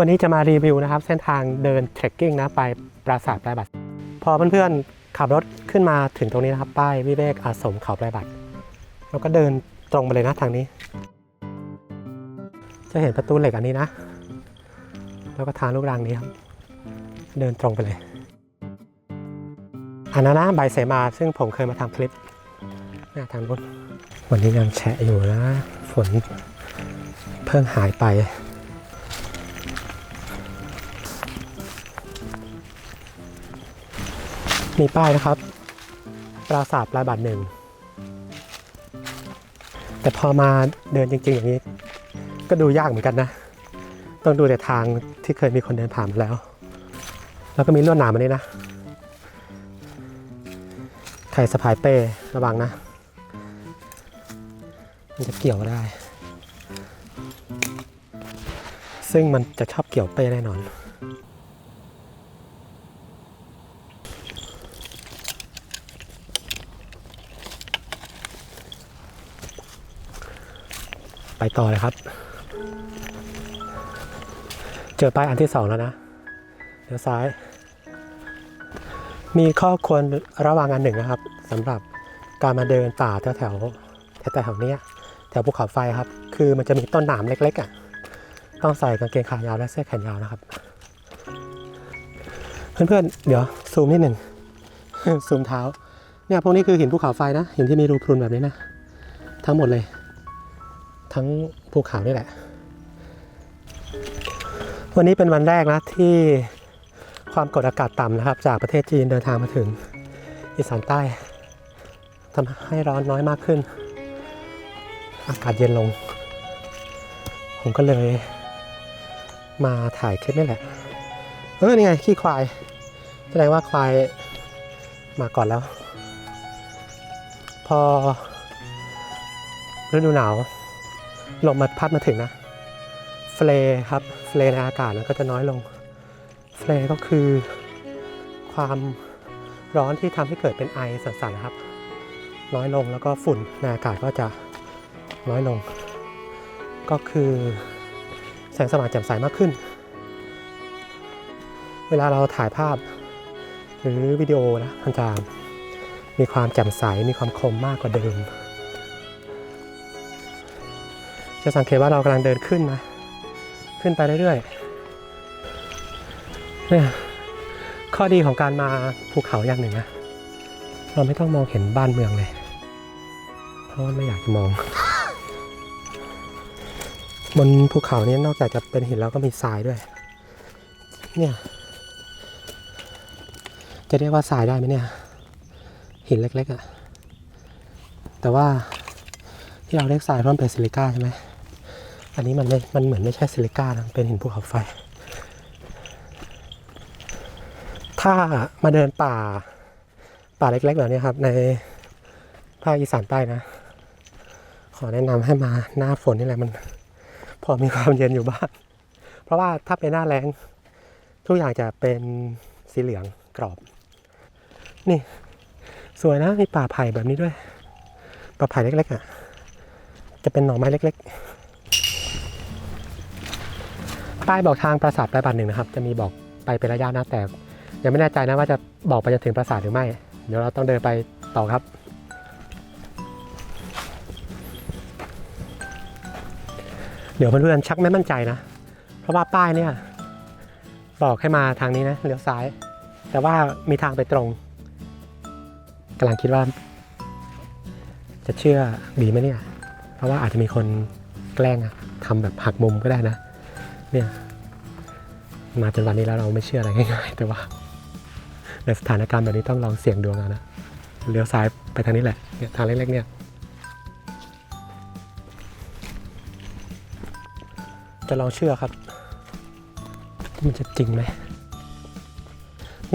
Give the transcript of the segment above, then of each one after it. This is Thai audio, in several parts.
วันนี้จะมารีวิวนะครับเส้นทางเดินเทรคกิ้งนะไปปราสาทปลายบัตรพอเพื่อนๆขับรถขึ้นมาถึงตรงนี้นะครับ ป้ายวิเวกอาสมเขาปลายบัตรแล้วก็เดินตรงไปเลยนะทางนี้ จะเห็นประตูเหล็กอันนี้นะ แล้วก็ทางลูกรังนี้ครับเดินตรงไปเลยอันนั้นนะใบเสมาซึ่งผมเคยมาทำคลิปหน้าทางนู้นวันนี้ยังแฉะอยู่นะฝนเพิ่งหายไป มีป้ายนะครับ ปราสาทปลายบัตรหนึ่ง แต่พอมาเดินจริง ๆ อย่างนี้ ก็ดูยากเหมือนกันนะ ต้องดูแต่ทางที่เคยมีคนเดินผ่านมาแล้ว แล้วก็มีลวดหนามอันนี้นะ ใครสะพายเป้ระวังนะ มันจะเกี่ยวได้ ซึ่งมันจะชอบเกี่ยวเป้แน่นอน ไปต่อเลยครับ เจอป้ายอันที่สองแล้วนะเลี้ยวซ้าย มีข้อควรระวังอันหนึ่งนะครับสำหรับการมาเดินป่าแถวแถวแถวแถวๆเนี้ยแถวภูเขาไฟครับ คือมันจะมีต้นหนามเล็กๆอะต้องใส่กางเกงขายาวและเสื้อแขนยาวนะครับ เพื่อนๆ เดี๋ยวซูมนิดหนึ่งซูมเท้า เนี่ยพวกนี้คือหินภูเขาไฟนะหินที่มีรูพรุนแบบนี้นะ ทั้งหมดเลย ทั้งภูเขานี่แหละ วันนี้เป็นวันแรกนะที่ความกดอากาศต่ำนะครับ จากประเทศจีนเดินทางมาถึงอีสานใต้ทำให้ร้อนน้อยมากขึ้น อากาศเย็นลง ผมก็เลยมาถ่ายคลิปนี่แหละ เออนี่ไงขี้ควาย แสดงว่าควายมาก่อนแล้ว พอฤดูหนาว ลมมาพัดมาถึงนะเฟลครับเฟลในอากาศมันก็จะน้อยลงเฟลก็คือ ความร้อนที่ทำให้เกิดเป็นไอสั่นๆนะครับ น้อยลงแล้วก็ฝุ่นในอากาศก็จะน้อยลง ก็คือแสงสว่างแจ่มใสมากขึ้น เวลาเราถ่ายภาพ หรือวิดีโอนะมันจะมีความแจ่มใสมีความคมมากกว่าเดิม จะสังเกตว่าเรากำลังเดินขึ้นนะ ขึ้นไปเรื่อยๆเนี่ยข้อดีของการมาภูเขาอย่างหนึ่งนะ เราไม่ต้องมองเห็นบ้านเมืองเลย เพราะว่าไม่อยากจะมอง บนภูเขานี้นอกจากจะเป็นหินแล้วก็มีทรายด้วย เนี่ย จะเรียกว่าทรายได้ไหมเนี่ย หินเล็กๆอะ่ะ แต่ว่าที่เราเรียกทรายเพราะมันเป็นซิลิก้าใช่ไหม อันนี้มันไม่มันเหมือนไม่ใช่ซิลิก้านะมันเป็นหินภูเขาไฟ ถ้ามาเดินป่า ป่าเล็กๆแบบนี้ครับ ในภาคอีสานใต้นะ ขอแนะนำให้มาหน้าฝนนี่แหละมัน พอมีความเย็นอยู่บ้าง เพราะว่าถ้าเป็นหน้าแรงทุกอย่างจะเป็นสีเหลืองกรอบ นี่ สวยนะมีป่าไผ่แบบนี้ด้วยป่าไผ่เล็กๆอะ จะเป็นหน่อไม้เล็ก ๆ ป้ายบอกทางปราสาทปลายบัตรหนึ่งนะครับ จะมีบอกไปเป็นระยะนะแต่ยังไม่แน่ใจนะว่าจะบอกไปจนถึงปราสาทหรือไม่ เดี๋ยวเราต้องเดินไปต่อครับ เดี๋ยวเพื่อนๆชักไม่มั่นใจนะ เพราะว่าป้ายเนี่ยบอกให้มาทางนี้นะเลี้ยวซ้าย แต่ว่ามีทางไปตรงกำลังคิดว่า จะเชื่อบีไหมเนี่ย เพราะว่าอาจจะมีคนแกล้งทำแบบหักมุมก็ได้นะ เนี่ยมาจนวันนี้แล้วเราไม่เชื่ออะไรง่ายๆ แต่ว่าในสถานการณ์แบบนี้ต้องลองเสี่ยงดวงเอานะเลี้ยวซ้ายไปทางนี้แหละเนี่ยทางเล็กๆเนี่ยจะลองเชื่อครับ มันจะจริงไหม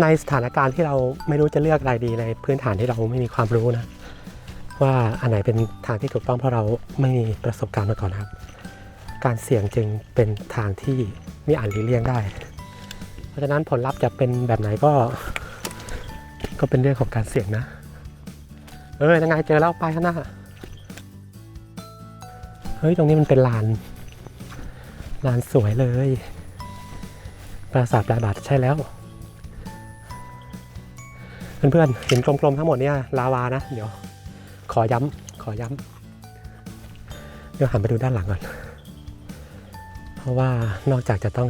ในสถานการณ์ที่เราไม่รู้จะเลือกอะไรดีในพื้นฐานที่เราไม่มีความรู้นะ ว่าอันไหนเป็นทางที่ถูกต้องเพราะเราไม่มีประสบการณ์มาก่อนนะครับ การเสี่ยงจึงเป็นทางที่ไม่อาจหลีกเลี่ยงได้ เพราะฉะนั้นผลลัพธ์จะเป็นแบบไหนก็ ก็เป็นเรื่องของการเสี่ยงนะ เออยังไงเจอแล้วไปข้างหน้า เฮ้ย ตรงนี้มันเป็นลาน ลานสวยเลย ปราสาทปลายบาทใช่แล้ว เพื่อนๆ เห็นกลมๆทั้งหมดเนี่ยลาวานะ เดี๋ยว ขอย้ำขอย้ำเดี๋ยวหันไปดูด้านหลังก่อน เพราะว่านอกจากจะต้อง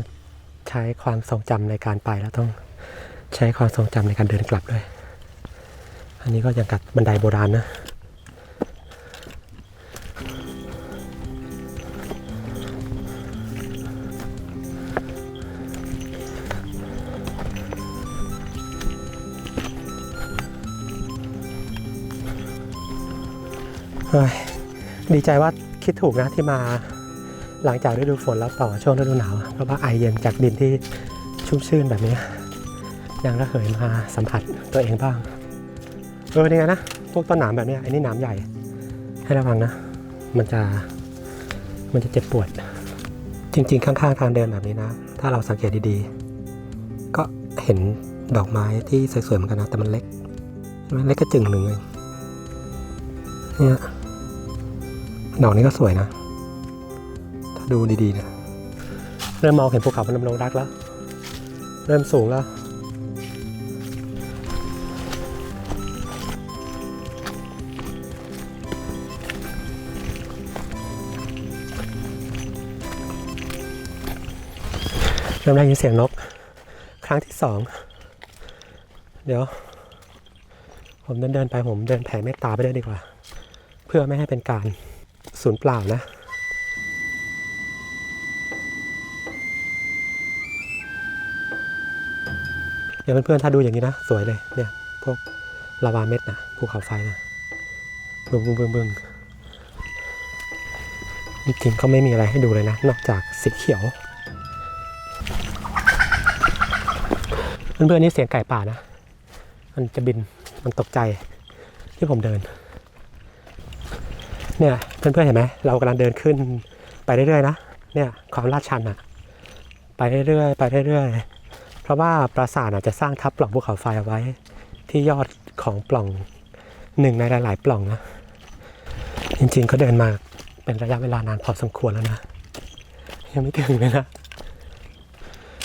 ใช้ความทรงจำในการไปแล้วต้องใช้ความทรงจำในการเดินกลับด้วย อันนี้ก็ยังกับบันไดโบราณนะเฮ้ยดีใจว่าคิดถูกนะที่มา หลังจากฤดูฝนแล้วต่อช่วงฤดูหนาวเพราะว่าไอเย็นจากดินที่ชุ่มชื่นแบบนี้ ยังระเหยมาสัมผัสตัวเองบ้างเออนี่ไงนะพวกต้นหนามแบบนี้ไอ้นี่หนามใหญ่ ให้ระวังนะ มันจะมันจะเจ็บปวด จริง ๆ ข้างๆ ทางเดินแบบนี้นะ ถ้าเราสังเกตดีๆ ก็เห็นดอกไม้ที่สวยๆเหมือนกันนะ แต่มันเล็กใช่ไหมเล็กกระจึงหนึ่งเองเนี่ยดอกนี้ก็สวยนะ ดูดีๆนะ เริ่มมองเห็นภูเขาพนมดงรักแล้ว เริ่มสูงแล้ว เริ่มได้ยินเสียงนก ครั้งที่สอง เดี๋ยว ผมเดินเดินไปผมเดินแผ่เมตตาไปได้วยดีกว่า เพื่อไม่ให้เป็นการสูญเปล่านะ เดี๋ยเพื่อนๆถ้าดูอย่างนี้นะ สวยเลยเนี่ย พวกลาวาเม็ดนะภูเขาไฟนะบึ้งบึ้งบึ้งบึ้งจริงๆก็ไม่มีอะไรให้ดูเลยนะ นอกจากสีเขียว เพื่อนๆนี่เสียงไก่ป่านะ มันจะบินมันตกใจที่ผมเดิน เนี่ยเพื่อนๆเห็นไหมเรากำลังเดินขึ้นไปเรื่อยๆนะเนี่ยความลาดชันอะไปเรื่อยๆไปเรื่อยๆ เพราะว่าปราสาทอาจจะสร้างทับปล่องภูเขาไฟเอาไว้ ที่ยอดของปล่องหนึ่งในหลาย ๆ ปล่องนะ จริงๆก็เดินมาเป็นระยะเวลานานพอสมควรแล้วนะ ยังไม่ถึงเลยนะ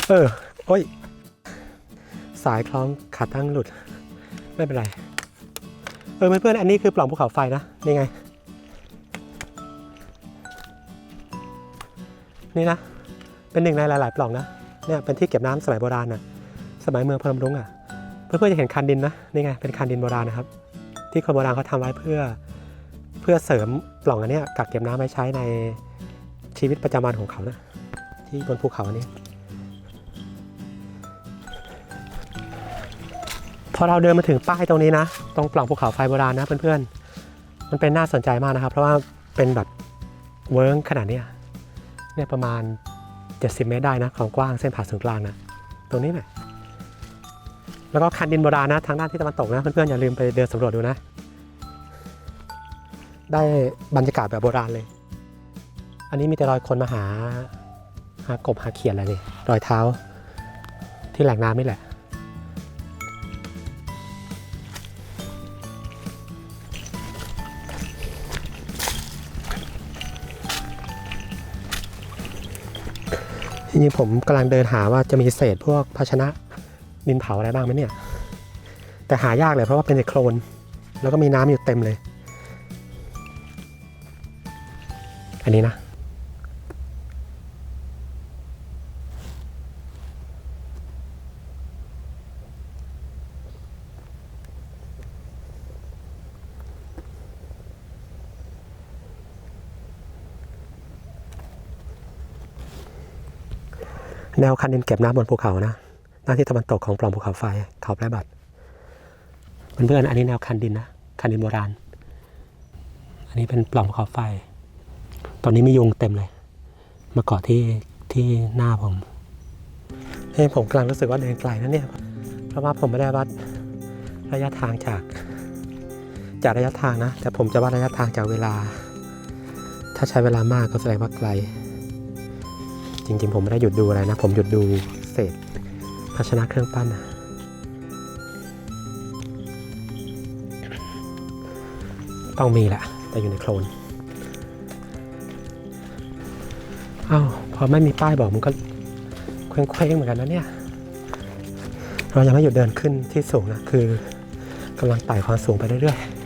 เออ โอ้ย สายคล้องขาตั้งหลุด ไม่เป็นไร เออเพื่อนๆอันนี้คือปล่องภูเขาไฟนะ นี่ไง นี่นะ เป็นหนึ่งในหลาย ๆ ปล่องนะ เนี่ยเป็นที่เก็บน้ำสมัยโบราณน่ะสมัยเมืองพนมรุ้งอะเพื่อนๆจะเห็นคันดินนะนี่ไงเป็นคันดินโบราณนะครับ ที่คนโบราณเขาทำไว้เพื่อเพื่อเสริมปล่องอันนี้กักเก็บน้ำไว้ใช้ในชีวิตประจำวันของเขานะที่บนภูเขาอันนี้พอเราเดินมาถึงป้ายตรงนี้นะ ตรงปล่องภูเขาไฟโบราณนะเพื่อนๆ มันเป็นน่าสนใจมากนะครับ เพราะว่าเป็นแบบเวิร์งขนาดนี้เนี่ยประมาณ 70 เมตรได้นะความกว้างเส้นผ่าศูนย์กลางนะตรงนี้แหละแล้วก็คันดินโบราณนะทางด้านที่ตะวันตกนะเพื่อนๆอย่าลืมไปเดินสำรวจดูนะ ได้บรรยากาศแบบโบราณเลย อันนี้มีแต่รอยคนมาหาหากบหาเขียดอะไรนี่รอยเท้าที่แหล่งน้ำนี่แหละ จริงๆผมกำลังเดินหาว่าจะมีเศษพวกภาชนะดินเผาอะไรบ้างไหมเนี่ย แต่หายากเลยเพราะว่าเป็นแต่โคลนแล้วก็มีน้ำอยู่เต็มเลย อันนี้นะ แนวคันดินเก็บน้ำบนภูเขานะด้าที่ตะวันตกของปล่องภูเขาไฟเขาแปรบัดเพื่อนๆอันนี้แนวคันดินนะคันดินโบราณ อันนี้เป็นปล่องภูเขาไฟ ตอนนี้มียุงเต็มเลย มาเกาะที่ที่หน้าผมเฮ้ผมกำลังรู้สึกว่าเดินไกลนะเนี่ย เพราะว่าผมไม่ได้วัดระยะทางจาก จากระยะทางนะ แต่ผมจะวัดระยะทางจากเวลา ถ้าใช้เวลามากก็แสดงว่าไกล จริงๆ ผมไม่ได้หยุดดูอะไรนะ ผมหยุดดูเศษภาชนะเครื่องปั้นนะต้องมีแหละแต่อยู่ในโคลนอ้าวพอไม่มีป้ายบอกมันก็เคว้งๆเหมือนกันนะเนี่ย เรายังไม่หยุดเดินขึ้นที่สูงนะ คือกำลังไต่ความสูงไปเรื่อยๆ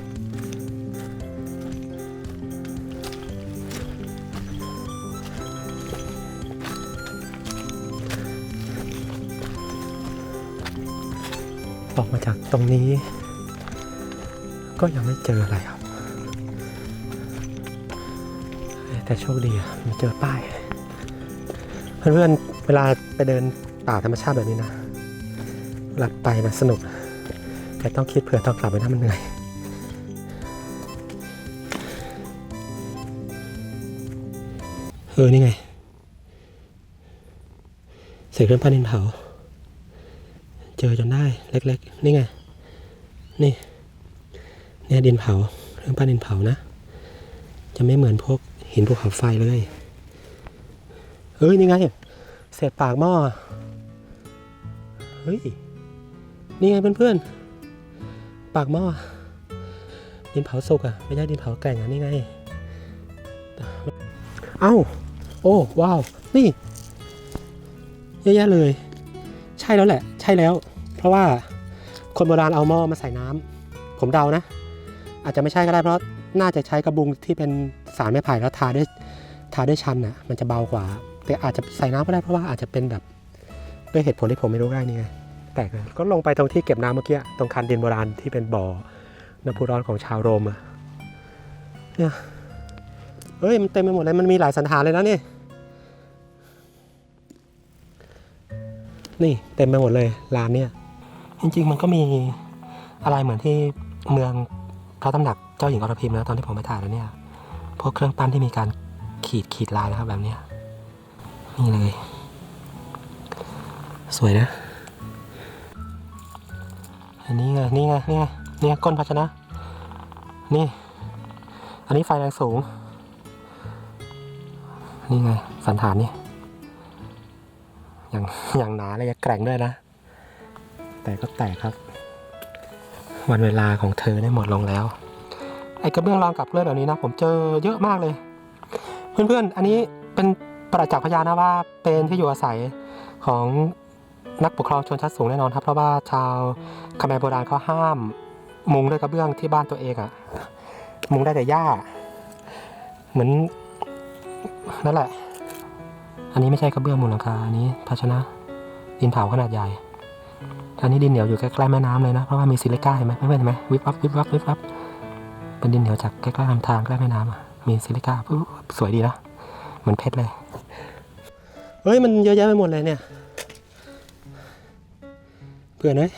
มาจากตรงนี้ ก็ยังไม่เจออะไรครับ แต่โชคดีอะมาเจอป้าย เพื่อนๆเวลาไปเดินป่าธรรมชาติแบบนี้นะหลับไปนะสนุก แต่ต้องคิดเผื่อต้องกลับไปนะมันเหนื่อยเออนี่ไงเศษเครื่องปั้นดินเผา เจอจนได้เล็ก ๆ นี่ไง นี่เนี่ยดินเผาเครื่องปั้นดินเผานะ จะไม่เหมือนพวกหินภูเขาไฟเลยเฮ้ยนี่ไงเศษปากหม้อเฮ้ยนี่ไงเพื่อนๆปากหม้อดินเผาสุกอะไม่ใช่ดินเผาแกร่งอะนี่ไง เอ้า โอ้ว้าว นี่เยอะแยะเลย ใช่แล้วแหละ ใช่แล้ว เพราะว่าคนโบราณเอาหม้อมาใส่น้ำผมเดานะ อาจจะไม่ใช่ก็ได้เพราะน่าจะใช้กระบุงที่เป็นสารไม้ไผ่แล้วทาด้วยทาด้วยชันน่ะ มันจะเบากว่า แต่อาจจะใส่น้ำก็ได้เพราะว่าอาจจะเป็นแบบด้วยเหตุผลที่ผมไม่รู้ได้นี่ไงแปลกเลยก็ลงไปตรงที่เก็บน้ำเมื่อกี้ตรงคันดินโบราณที่เป็นบ่อน้ำพุร้อนของชาวโรมอะเนี่ยเอ้ยมันเต็มไปหมดเลยมันมีหลายสันฐานเลยนะนี่นี่เต็มไปหมดเลยร้านเนี่ย จริง ๆ มันก็มีอะไรเหมือนที่เมืองพระตำหนักเจ้าหญิงอรพิมนะตอนที่ผมไปถ่ายแล้วเนี่ย พวกเครื่องปั้นที่มีการขีดขีดลายนะครับแบบเนี้ยนี่เลย สวยนะ อันนี้ไง นี่ไง นี่ไงนี่ก้นภาชนะ นี่ อันนี้ไฟแรงสูง นี่ไง สันฐานนี่ อย่างอย่างหนาเลยแกร่งด้วยนะ แต่ก็แตกครับ วันเวลาของเธอได้หมดลงแล้ว ไอ้กระเบื้องรองกับเลื่อนแบบนี้นะ ผมเจอเยอะมากเลย เพื่อนๆ อันนี้เป็นประจักษ์พยานนะว่าเป็นที่อยู่อาศัยของนักปกครองชนชั้นสูงแน่นอนครับ เพราะว่าชาวคาแมรโบราณเขาห้าม มุงด้วยกระเบื้องที่บ้านตัวเองอะมุงได้แต่หญ้า เหมือนนั่นแหละ อันนี้ไม่ใช่กระเบื้องมูลหลังคาอันนี้ภาชนะดินเผาขนาดใหญ่ อันนี้ดินเหนียวอยู่ใกล้ๆแม่น้ำเลยนะ เพราะว่ามีซิลิก้าเห็นไหมเพื่อนๆเห็นไหมวิบวับวิบวับวิบวับเป็นดินเหนียวจากใกล้ๆลำธารใกล้แม่น้ำอะมีซิลิก้าสวยดีนะเหมือนเพชรเลย เฮ้ย มันเยอะแยะไปหมดเลยเนี่ย เพื่อนเอ้ย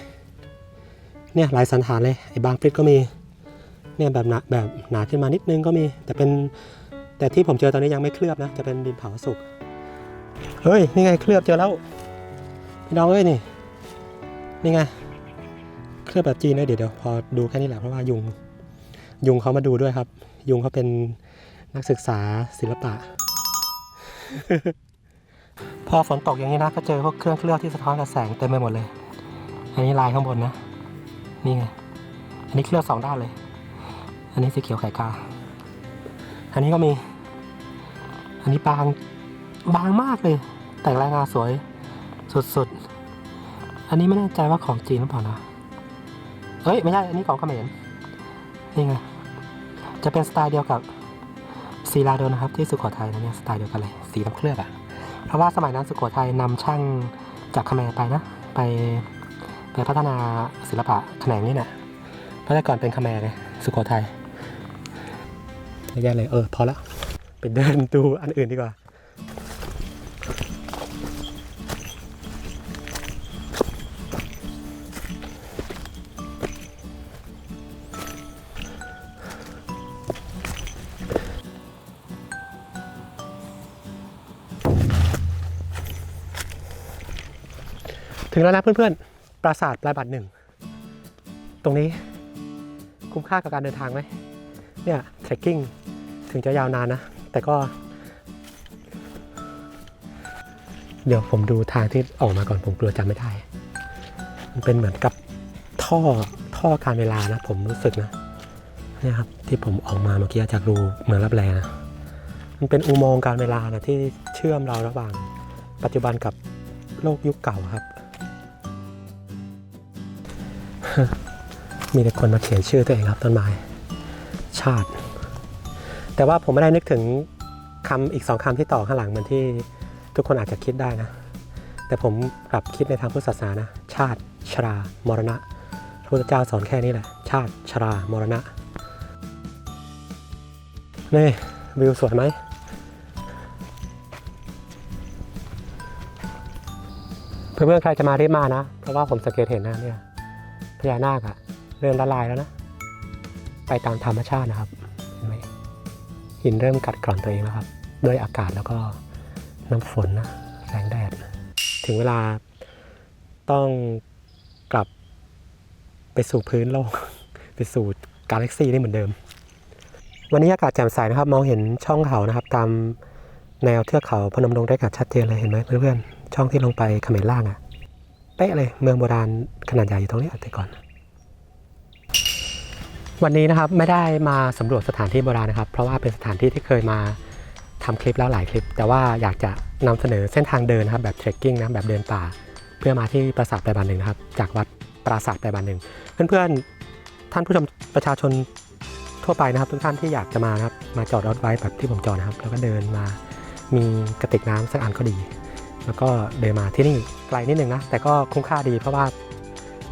เนี่ยหลายสันฐานเลยไอ้บางปริตก็มีเนี่ยแบบหนาแบบหนาขึ้นมานิดนึงก็มี แต่เป็นแต่ที่ผมเจอตอนนี้ยังไม่เคลือบนะจะเป็นดินเผาสุกเฮ้ยนี่ไงเคลือบเจอแล้วพี่น้องเอ้ยนี่ นี่ไง เคลือบแบบจีนเลยเดี๋ยวเดี๋ยวพอดูแค่นี้แหละเพราะว่ายุง ยุงเขามาดูด้วยครับ ยุงเขาเป็นนักศึกษาศิลปะ พอฝนตกอย่างนี้นะก็เจอพวกเครื่องเคลือบที่สะท้อนกับแสงเต็มไปหมดเลย อันนี้ลายข้างบนนะ นี่ไง อันนี้เคลือบสองด้านเลย อันนี้สีเขียวไข่กา อันนี้ก็มี อันนี้บางบางมากเลย แต่งลายงานสวยสุดๆ อันนี้ไม่แน่ใจว่าของจีนหรือเปล่านะเฮ้ย ไม่ใช่ อันนี้ของเขมรนี่ไง จะเป็นสไตล์เดียวกับศิลาโดนนะครับ ที่สุโขทัยนะเนี่ยสไตล์เดียวกันเลย สีน้ำเคลือบอะเพราะว่าสมัยนั้นสุโขทัยนำช่างจากเขมรไปนะ ไปไปพัฒนาศิลปะแขนงนี้เนี่ยเพราะแต่ก่อนเป็นเขมรเลยสุโขทัยเยอะแยะเลย เออ พอละไปเดินดูอันอื่นดีกว่า ถึงแล้วนะเพื่อนๆ ปราสาทปลายบัตรหนึ่ง ตรงนี้คุ้มค่ากับการเดินทางไหม เนี่ยเทรคกิ้งถึงจะยาวนานนะ แต่ก็ เดี๋ยวผมดูทางที่ออกมาก่อนผมกลัวจำไม่ได้ มันเป็นเหมือนกับท่อท่อการเวลานะ ผมรู้สึกนะเนี่ยครับที่ผมออกมาเมื่อกี้จากรูเมืองรับแลนะมันเป็นอุโมงค์การเวลานะที่เชื่อมเราระหว่าง ปัจจุบันกับโลกยุคเก่าครับ มีแต่คนมาเขียนชื่อตัวเองครับต้นไม้ ชาติ แต่ว่าผมไม่ได้นึกถึงคำอีกสองคำที่ต่อข้างหลังเหมือนที่ทุกคนอาจจะคิดได้นะ แต่ผมกลับคิดในทางพุทธศาสนานะ ชาติ ชรา มรณะพระพุทธเจ้าสอนแค่นี้แหละ ชาติ ชรา มรณะ นี่วิวสวยไหมเพื่อนๆใครจะมารีบมานะ เพราะว่าผมสังเกตเห็นนะเนี่ย ญานาคอะเริ่มละลายแล้วนะ ไปตามธรรมชาตินะครับเห็นไหมหินเริ่มกัดกร่อนตัวเองแล้วครับด้วยอากาศแล้วก็น้ำฝนนะแสงแดด ถึงเวลาต้องกลับไปสู่พื้นโลก ไปสู่กาแล็กซีได้เหมือนเดิม วันนี้อากาศแจ่มใสนะครับ มองเห็นช่องเขานะครับ ตามแนวเทือกเขาพนมดงได้กัดชัดเจนเลยเห็นไหมเพื่อนๆช่องที่ลงไปเขมรล่างอะ เป๊ะเลยเมืองโบราณขนาดใหญ่อยู่ตรงนี้แต่ก่อน วันนี้นะครับไม่ได้มาสำรวจสถานที่โบราณนะครับ เพราะว่าเป็นสถานที่ที่เคยมาทำคลิปแล้วหลายคลิป แต่ว่าอยากจะนำเสนอเส้นทางเดินครับแบบเทรคกิ้งนะแบบเดินป่า เพื่อมาที่ปราสาทไตรบานหนึ่งนะครับ จากวัดปราสาทไตรบานหนึ่งเพื่อนๆท่านผู้ชมประชาชนทั่วไปนะครับ ทุกท่านที่อยากจะมานะครับมาจอดรถไว้แบบที่ผมจอดนะครับ แล้วก็เดินมามีกระติกน้ำสักอันก็ดี แล้วก็เดินมาที่นี่ไกลนิดนึงนะ แต่ก็คุ้มค่าดีเพราะว่า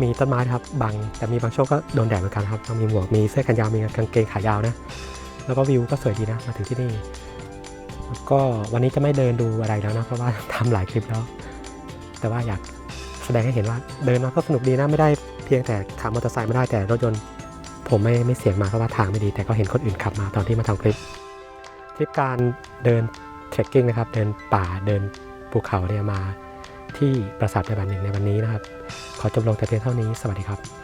มีต้นไม้ครับบังแต่มีบางช่วงก็โดนแดดเหมือนกันครับมีหมวกมีเสื้อกันยาวมีกางเกงขายาวนะ แล้วก็วิวก็สวยดีนะมาถึงที่นี่แล้วก็วันนี้จะไม่เดินดูอะไรแล้วนะเพราะว่าทำหลายคลิปแล้ว แต่ว่าอยากแสดงให้เห็นว่าเดินมาก็สนุกดีนะไม่ได้เพียงแต่ขับมอเตอร์ไซค์ไม่ได้แต่รถยนต์ ผมไม่ไม่เสี่ยงมาเพราะว่าทางไม่ดี แต่ก็เห็นคนอื่นขับมาตอนที่มาทำคลิปทริปการเดินเทรคกิ้งนะครับเดินป่าเดิน ภูเขาเนี่ยมาที่ปราสาทในบันหนึ่งในวันนี้นะครับ ขอจบลงแต่เพียงเท่านี้ สวัสดีครับ